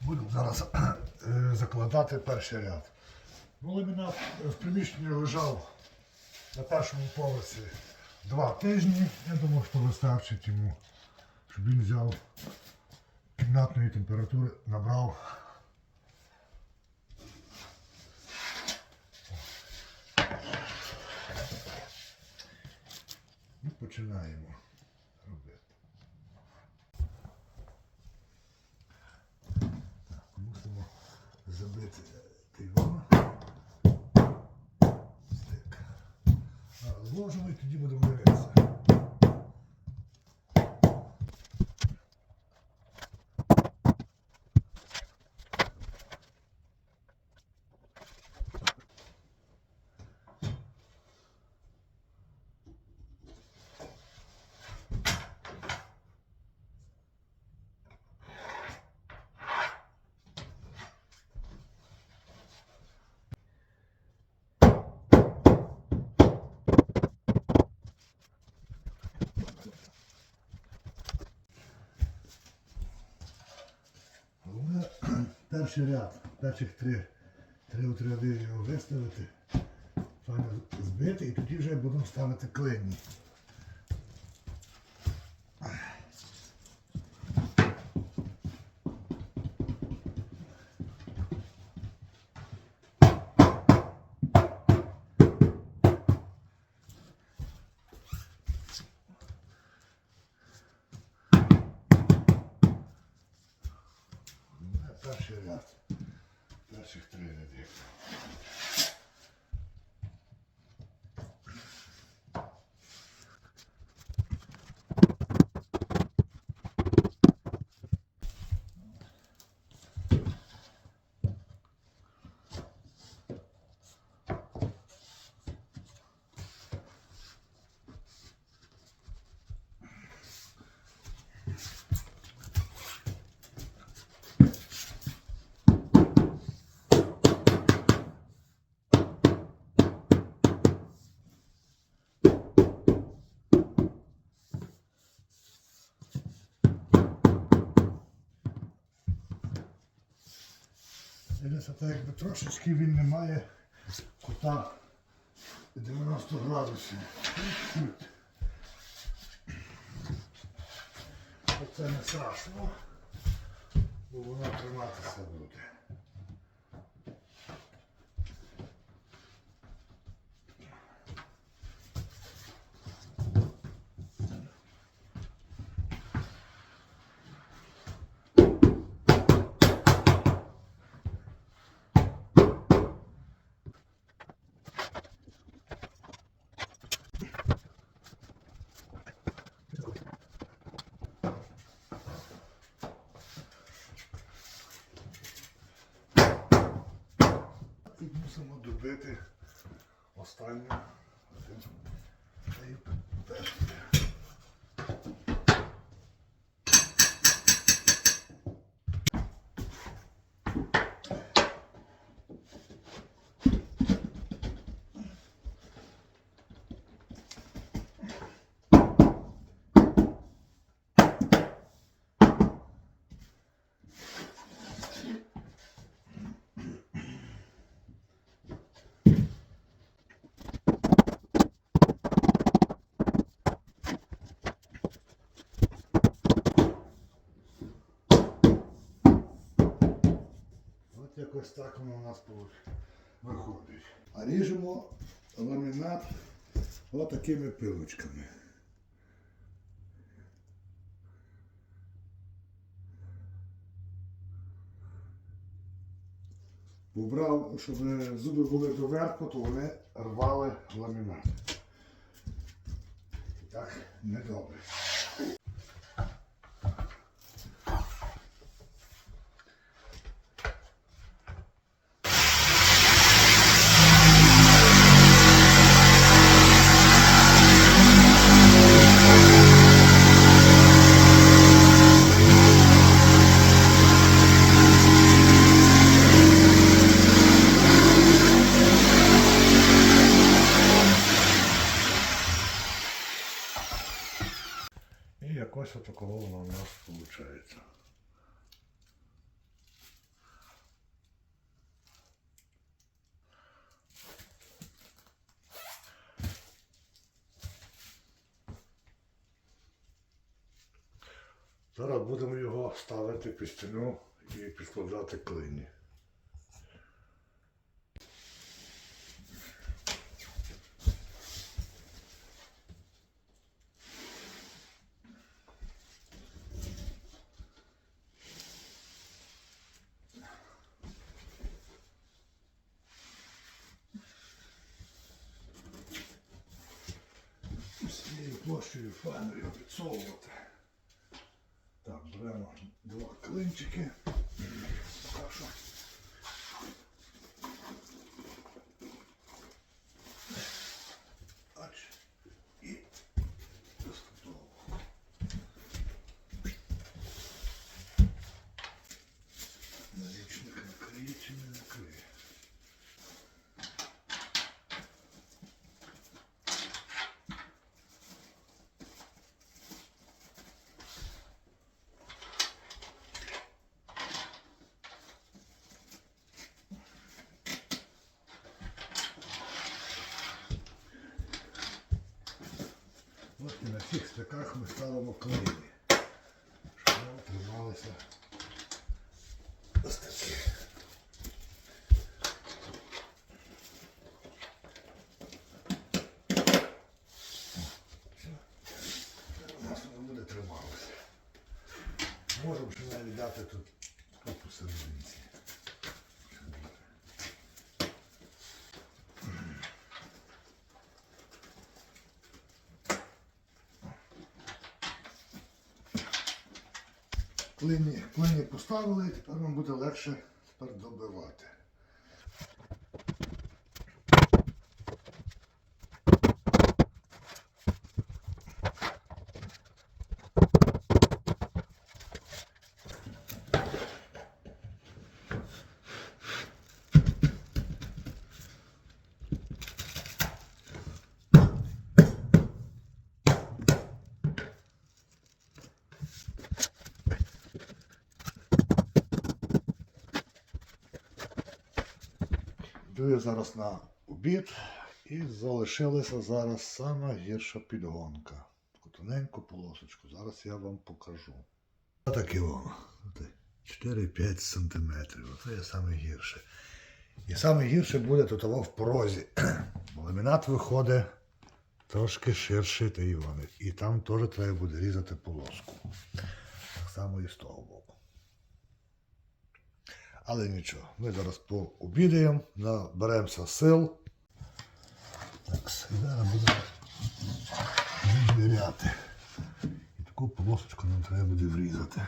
Будемо зараз е, закладати перший ряд. Ну, ламінат в приміщенні лежав на першому поверсі два тижні. Я думав, що вистачить йому, щоб він взяв кімнатної температури, набрав. І починаємо робити. Так, мусимо його. Стик. А, і тоді будемо. Перший ряд, перших три, три отряди його виставити, файно збити і тоді вже будемо ставити клинні. Головне Перший ряд, перших три ряди. Дивіться, так якби трошечки він не має кута 90 градусів. Чуть-чуть. Це не страшно, бо воно триматися буде. І мусимо добити останню. Цей перший. От якось так воно у нас виходить. А ріжемо ламінат отакими пилочками. Убрав, щоб зуби були доверху, то вони рвали ламінат. Так, недобре. виходить. Зараз будемо його ставити під стіну і підкладати клині. Всією площею файно його підсовувати. Так, беремо два клинчики. Так що. Ач. І достатково. Налічник накриє чи не накриє. От і на цих стаках ми ставимо клини, щоб трималися ось такі. Все. У нас воно буде трималося. Можемо ще навіть дати тут тут посерединці. Клині, клині поставили, тепер нам буде легше тепер добивати. Йду я зараз на обід і залишилася зараз сама гірша підгонка. Таку тоненьку полосочку. Зараз я вам покажу. Отакі воно. 4-5 сантиметрів. Це є саме гірше. І саме гірше буде тут в прозі. Бо ламінат виходить трошки ширший та і вони. І там теж треба буде різати полоску. Так само і з того боку. Але нічого, ми зараз пообідаємо, наберемося сил. Так, і зараз будемо виряти. І таку полосочку нам треба буде врізати.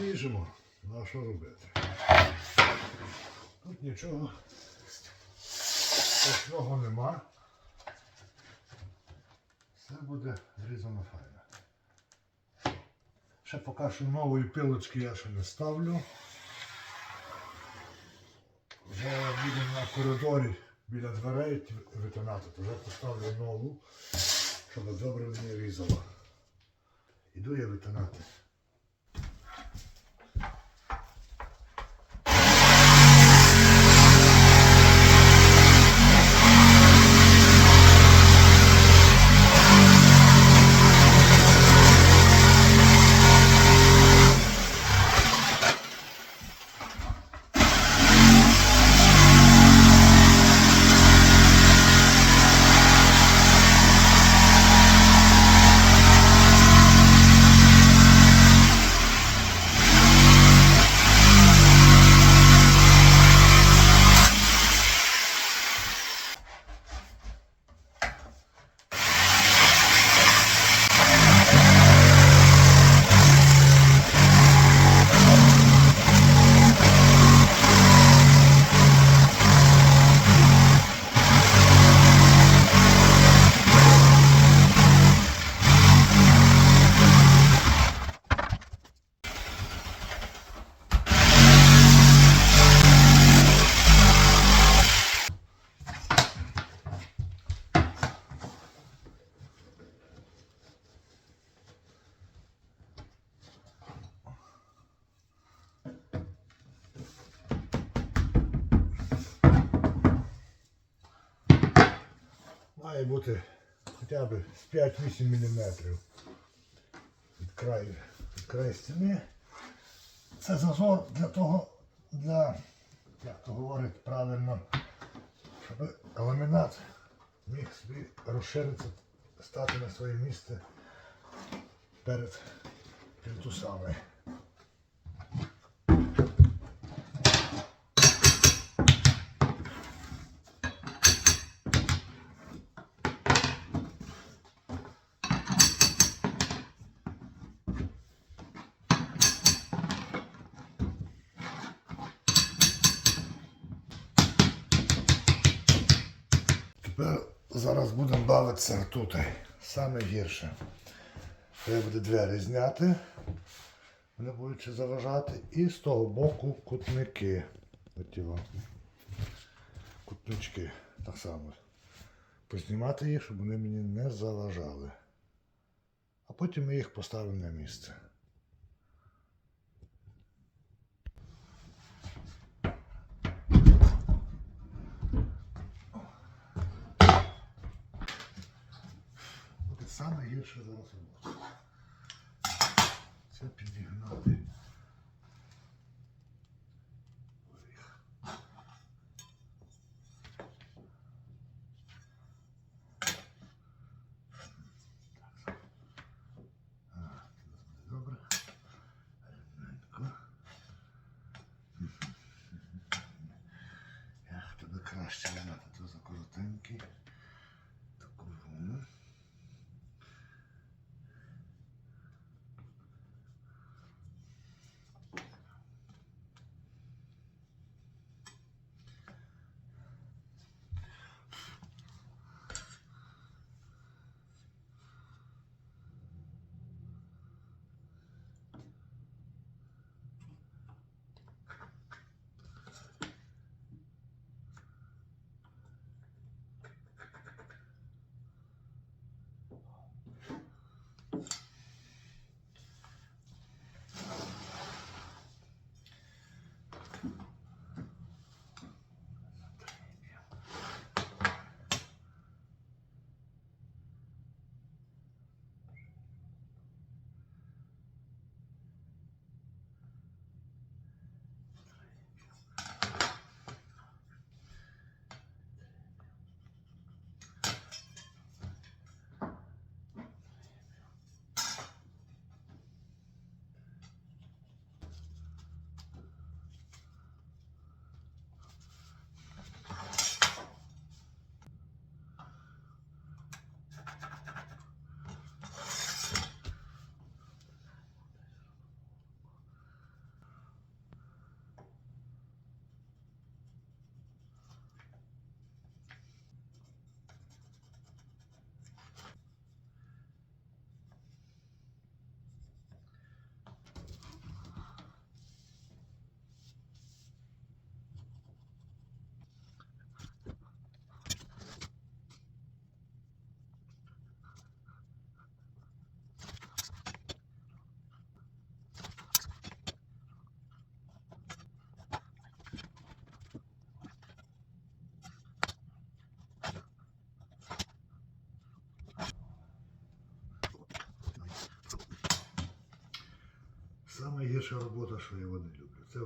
Ріжемо. Ну а що робити? Тут нічого страшного нема. Все буде зрізано файно. Ще поки що нової пилочки я ще не ставлю. Вже будемо на коридорі біля дверей витинати, то вже поставлю нову, щоб добре мені різало. Іду я витинати. 5-8 мм від краю, від краю стіни. Це зазор для того, для, як то говорить правильно, щоб ламінат міг собі розширитися, стати на своє місце перед плінтусами. Тепер зараз будемо тут. Саме гірше. Треба буде двері зняти. Вони будуть ще заважати. І з того боку кутники. Кутнички. Так само. Познімати їх, щоб вони мені не заважали. А потім ми їх поставимо на місце. Буде гірше зараз робота. Це підігнати. Виріг. А, Саме робота, що я його не люблю, це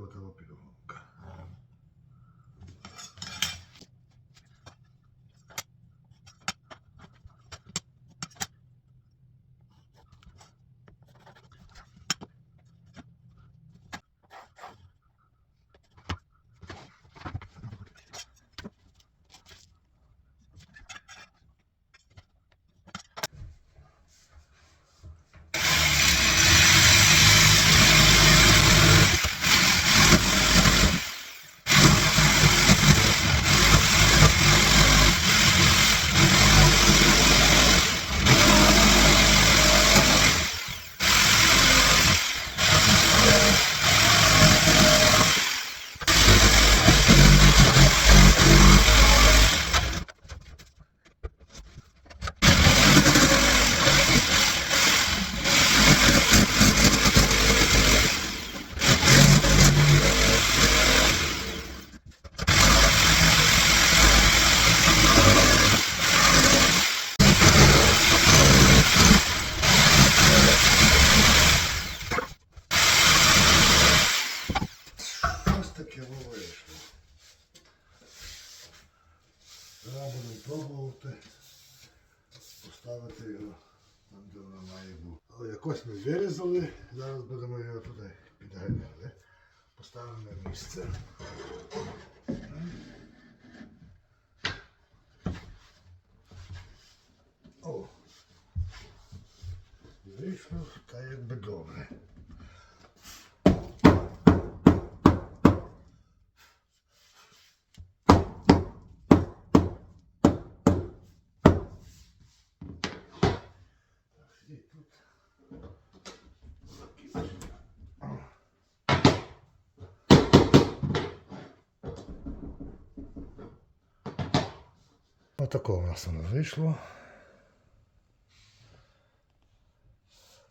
отова підгонка. його туди підганяли. Поставимо на місце. О. І Вийшло та якби добре. І Отако в нас воно вийшло.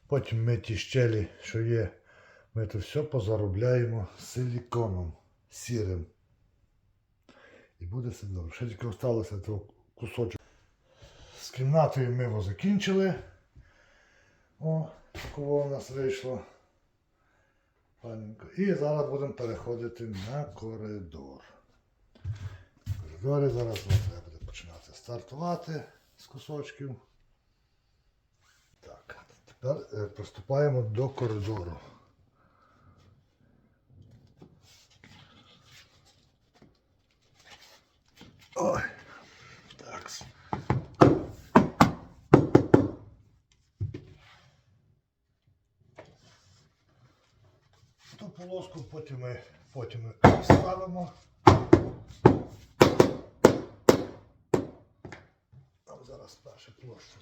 Потім ми ті щелі, що є, ми то все позаробляємо силіконом сірим. І буде все добре. Ще тільки залишилося кусочок. З кімнатою ми його закінчили. О, кого у нас вийшло. Файненько. І зараз будемо переходити на коридор. В коридорі зараз буде стартувати з кусочків. Так, тепер е, приступаємо до коридору. Ой. Так. Ту полоску потім ми, потім ми вставимо. Там зараз перше площу.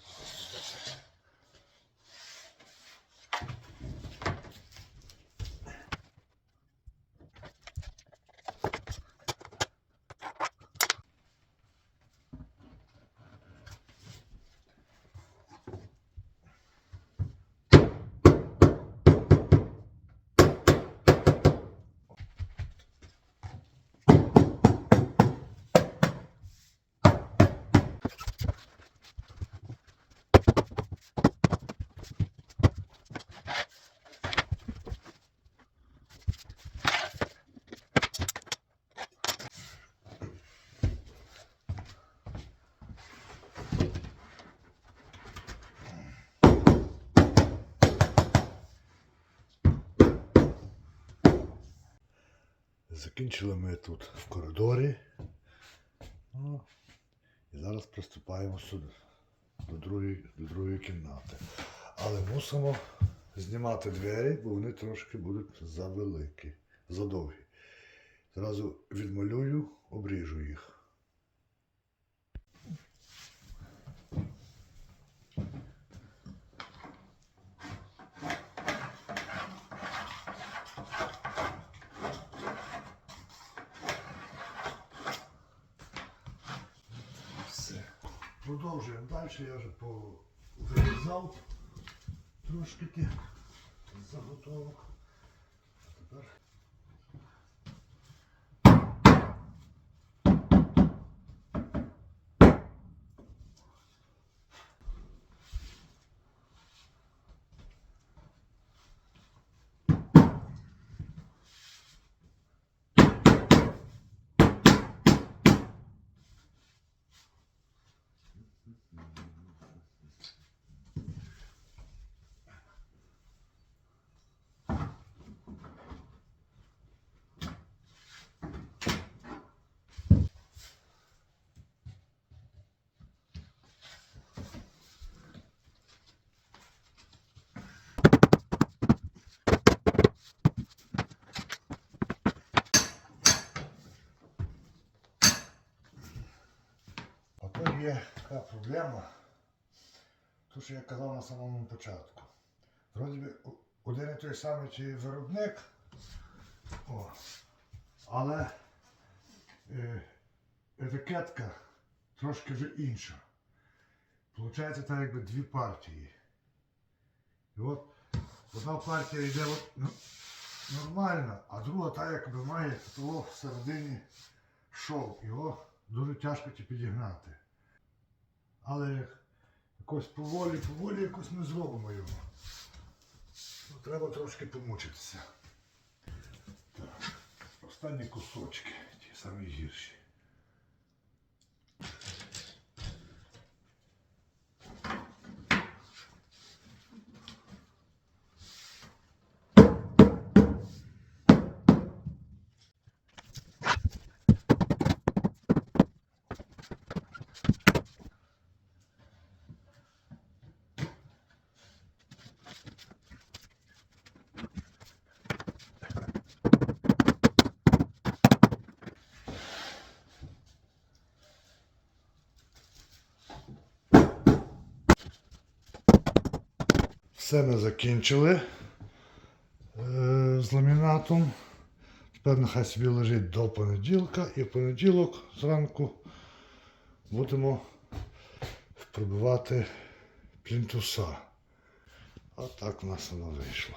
Закінчили ми тут в коридорі. Ну, і зараз приступаємо сюди, до другої, до другої кімнати. Але мусимо знімати двері, бо вони трошки будуть завеликі, задовгі. Зразу відмалюю, обріжу їх. Продовжуємо далі. Я вже повирізав трошки заготовок. А тепер. А то є така проблема, то що я казав на самому початку. Вроді би один і той самий чи виробник, о, але е, етикетка трошки вже інша. Получається так якби дві партії. І от одна партія йде от, ну, нормально, а друга та якби має того всередині шов. Його дуже тяжко підігнати. Але як якось поволі, поволі якось ми зробимо його. Ну, треба трошки помучитися. Так, останні кусочки, ті самі гірші. Це ми закінчили е, з ламінатом. Тепер нехай собі лежить до понеділка і в понеділок зранку будемо пробивати плінтуса. А так у нас воно вийшло.